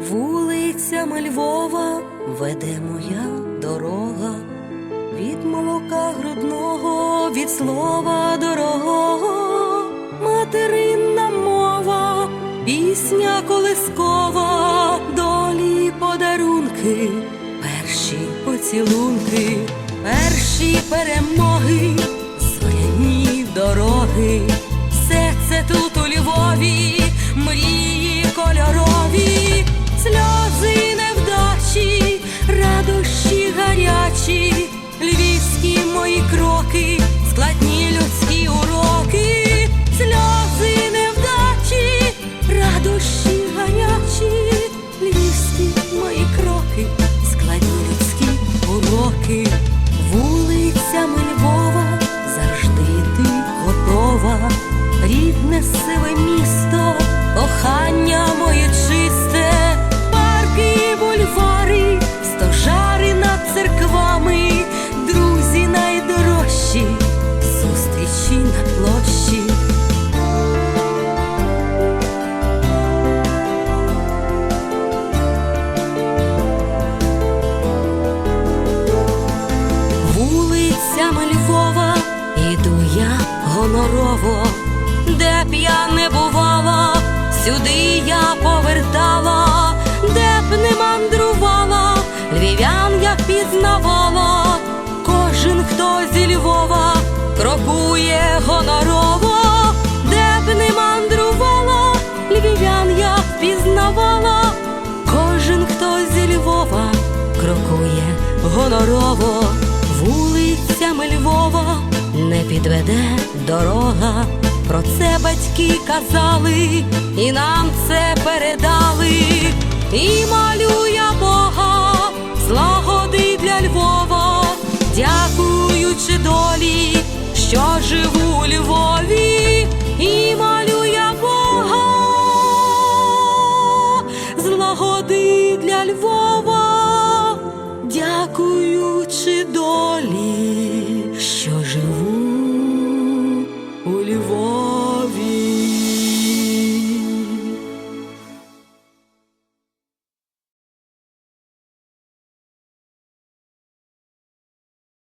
Вулицями Львова веде моя дорога, від молока грудного, від слова дорогого, материнна мова, пісня колискова, долі подарунки, перші поцілунки, перші перемоги, зоряні дороги, гарячі, львівські мої кроки, складні людські уроки, сльози невдачі, радощі гарячі, львівські мої кроки, складні людські уроки, Вулицями Львова іду я гонорово, де б я не бувала, сюди я повертала, де б не мандрувала, львів'ян я пізнавала, кожен, хто відведе дорога, про це батьки казали, і нам це передали, і малюя Бога, злагоди для Львова, дякуючи долі, що живу у Львові, і малюя Бога, злагоди для Львова.